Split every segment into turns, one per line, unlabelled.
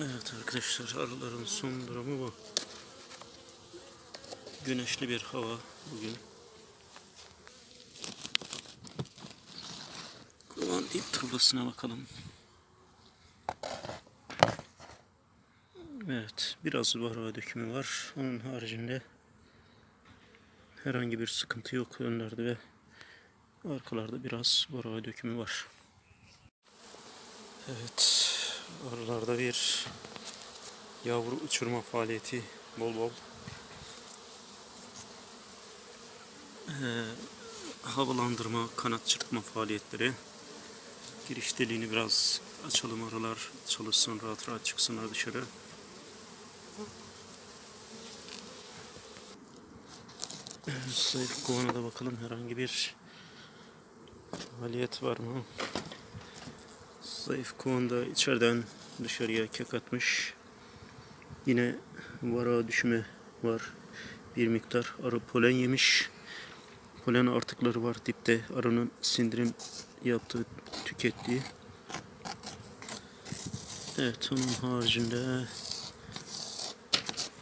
Evet arkadaşlar arıların son durumu bu. Güneşli bir hava bugün. Kovan dip tablasına bakalım. Evet biraz varroa dökümü var. Onun haricinde herhangi bir sıkıntı yok önlerde ve arkalarda biraz varroa dökümü var. Evet arılarda bir yavru uçurma faaliyeti bol bol. Ee, havalandırma, kanat çırpma faaliyetleri. Giriş deliğini biraz açalım aralar çalışsın rahat rahat çıksınlar dışarı. Zayıf kovana da bakalım herhangi bir faaliyet var mı? Zayıf kovanda içeriden dışarıya kek atmış. Yine vara düşme var. Bir miktar arı polen yemiş. Polen artıkları var dipte. Arının sindirim yaptığı, tükettiği. Evet onun haricinde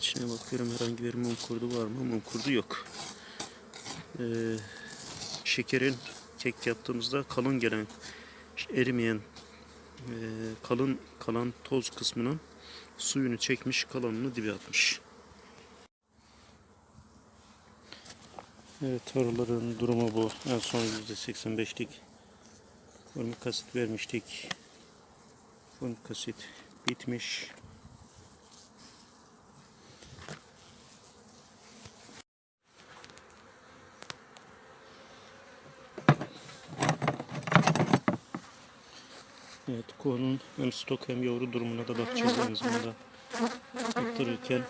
içine bakıyorum herhangi bir mum kurdu var mı? Mum kurdu yok. Ee, şekerin kek yaptığımızda kalın gelen erimeyen e, kalın kalan toz kısmının suyunu çekmiş kalanını dibe atmış. Evet arıların durumu bu. En son %85'lik formik asit vermiştik. Formik asit bitmiş. Evet, kovanın hem stok hem yavru durumuna da bakacağız aynı zamanda aktarırken.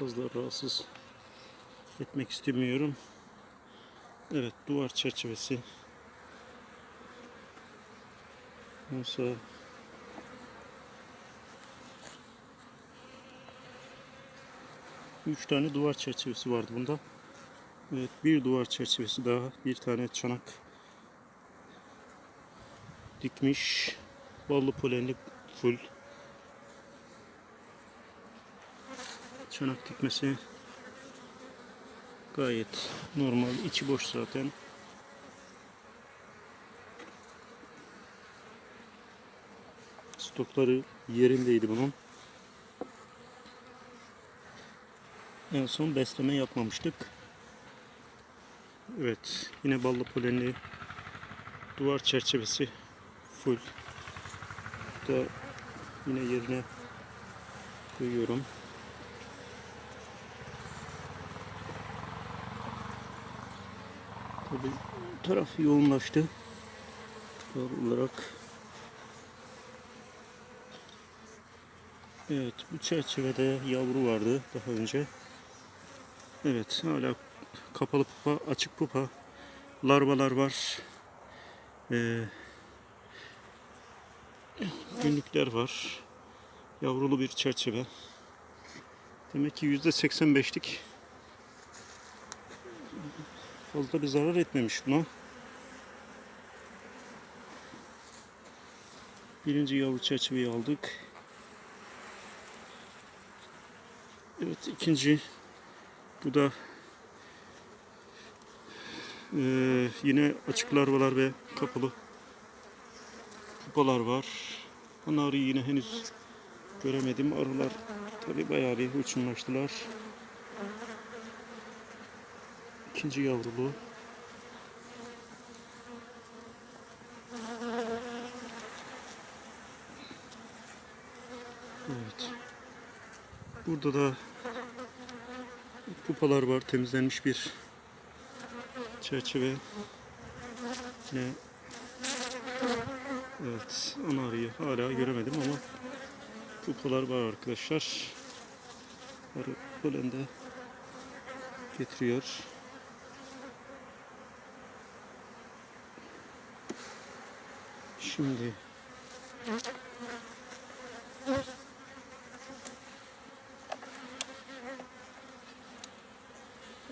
Fazla rahatsız etmek istemiyorum. Evet, duvar çerçevesi. Mesela Üç tane duvar çerçevesi vardı bunda. Evet bir duvar çerçevesi daha. Bir tane çanak dikmiş. Ballı polenli full. Çanak dikmesi gayet normal. içi boş zaten. Stokları yerindeydi bunun. En son besleme yapmamıştık. Evet. Yine ballı polenli duvar çerçevesi full. Da yine yerine koyuyorum. Tabi taraf yoğunlaştı. Doğal olarak Evet bu çerçevede yavru vardı daha önce. Evet hala kapalı pupa, açık pupa. Larvalar var. Ee, günlükler var. Yavrulu bir çerçeve. Demek ki yüzde 85'lik fazla bir zarar etmemiş buna. Birinci yavru çerçeveyi aldık. Evet ikinci bu da e, yine açık larvalar ve kapalı pupalar var. Onları yine henüz göremedim. Arılar tabi bayağı bir uçumlaştılar. İkinci yavrulu. Evet. Burada da kupalar var. Temizlenmiş bir çerçeve. Yine Evet, ana arıyı hala göremedim ama kupalar var arkadaşlar. Arı polende getiriyor. Şimdi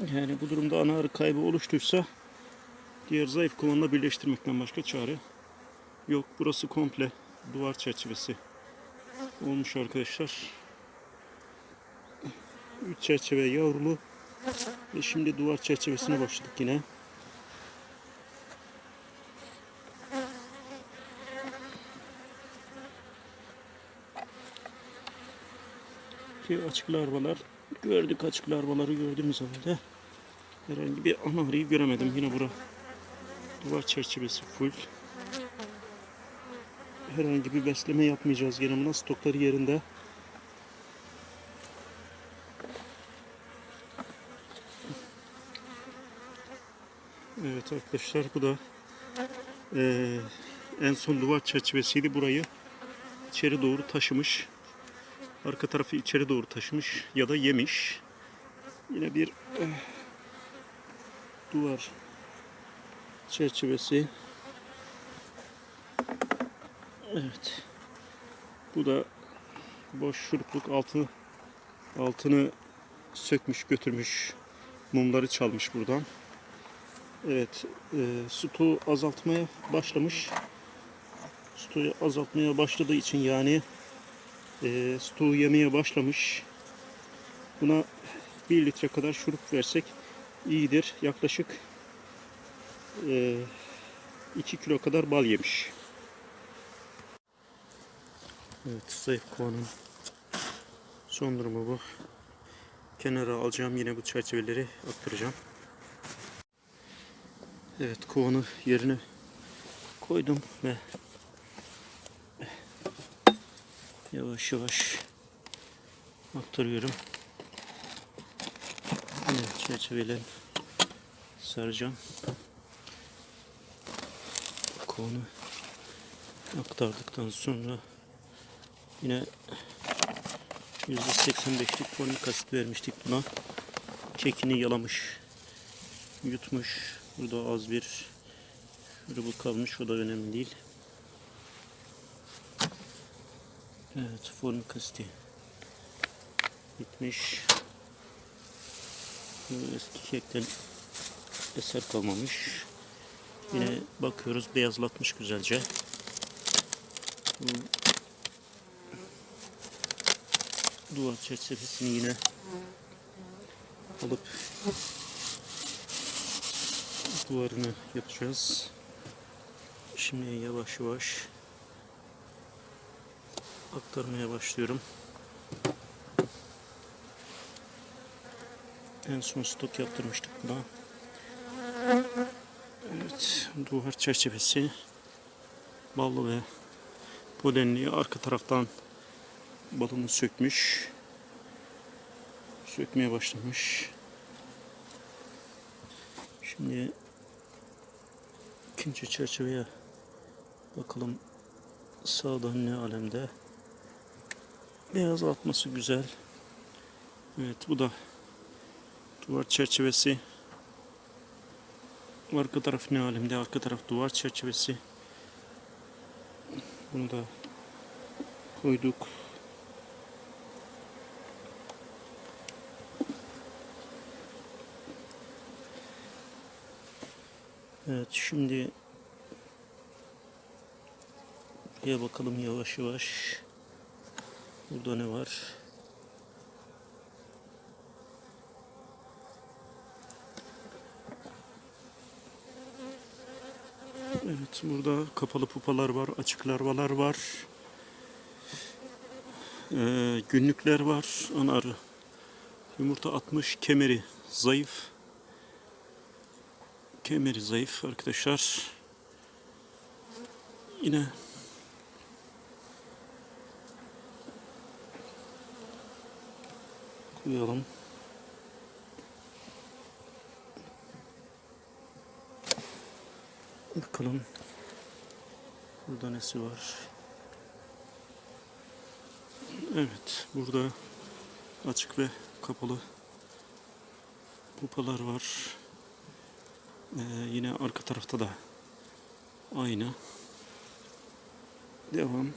Yani bu durumda ana arı kaybı oluştuysa diğer zayıf kovanla birleştirmekten başka çare yok. Burası komple duvar çerçevesi olmuş arkadaşlar. Üç çerçeve yavrulu ve şimdi duvar çerçevesine başladık yine. Ki açık larvalar gördük açık larvaları gördüğümüz halde herhangi bir ana göremedim. Yine bura duvar çerçevesi full. Herhangi bir besleme yapmayacağız gene buna stokları yerinde. Evet arkadaşlar bu da eee, en son duvar çerçevesiydi. Burayı içeri doğru taşımış. Arka tarafı içeri doğru taşımış ya da yemiş. Yine bir eh, duvar çerçevesi. Evet. Bu da boş şurupluk altı altını sökmüş götürmüş. Mumları çalmış buradan. Evet, e, stoğu azaltmaya başlamış. Stoğu azaltmaya başladığı için yani e, stoğu yemeye başlamış. Buna 1 litre kadar şurup versek iyidir. Yaklaşık e, 2 kilo kadar bal yemiş. Evet, zayıf kovanın son durumu bu. Kenara alacağım yine bu çerçeveleri aktaracağım. Evet kovanı yerine koydum ve yavaş yavaş aktarıyorum. Evet çerçeveyle saracağım. Kovanı aktardıktan sonra yine %85'lik folik asit vermiştik buna. Kekini yalamış, yutmuş. Burada az bir şurubu kalmış. O da önemli değil. Evet, folik asiti bitmiş. Eski kekten eser kalmamış. Yine bakıyoruz beyazlatmış güzelce. Duvar çerçevesini yine alıp duvarını yapacağız. Şimdi yavaş yavaş aktarmaya başlıyorum. En son stok yaptırmıştık buna. Evet, duvar çerçevesi ballı ve polenli arka taraftan balını sökmüş. Sökmeye başlamış. Şimdi ikinci çerçeveye bakalım sağdan ne alemde. Beyaz atması güzel. Evet bu da duvar çerçevesi. Arka taraf ne alemde? Arka taraf duvar çerçevesi. Bunu da koyduk. Evet şimdi buraya bakalım yavaş yavaş. Burada ne var? Evet burada kapalı pupalar var, açık larvalar var. Ee, günlükler var. Anar yumurta atmış kemeri zayıf. Kemeri zayıf arkadaşlar. Yine koyalım. Bakalım. Burada nesi var? Evet, burada açık ve kapalı pupalar var. Ee, yine arka tarafta da aynı. Devam.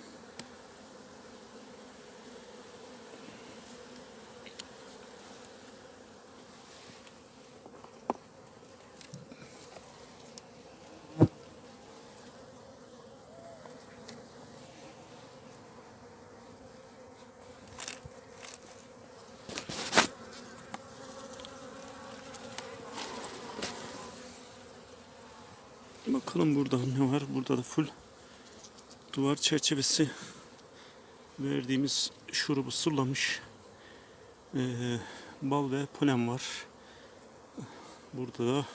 Bakalım burada ne var? Burada da full duvar çerçevesi verdiğimiz şurubu sulamış. Ee, bal ve polen var. Burada da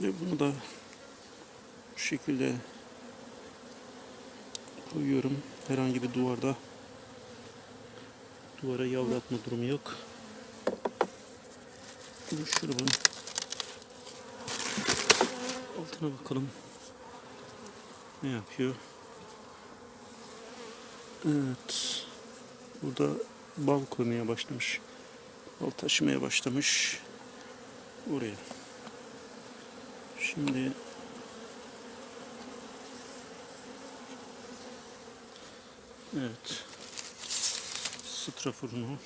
ve bunu da bu şekilde koyuyorum. Herhangi bir duvarda duvara yavratma durumu yok. Bu şurubun altına bakalım. Ne yapıyor? Evet. Burada bal koymaya başlamış. Bal taşımaya başlamış. Oraya. Şimdi Evet. Straforunu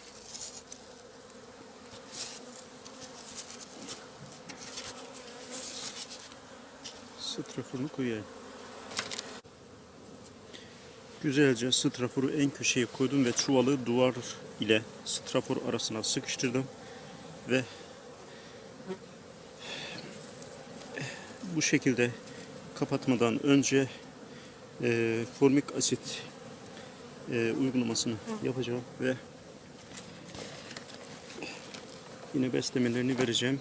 straforunu koyayım. Güzelce straforu en köşeye koydum ve çuvalı duvar ile strafor arasına sıkıştırdım ve bu şekilde kapatmadan önce e, formik asit e, uygulamasını yapacağım ve yine beslemelerini vereceğim.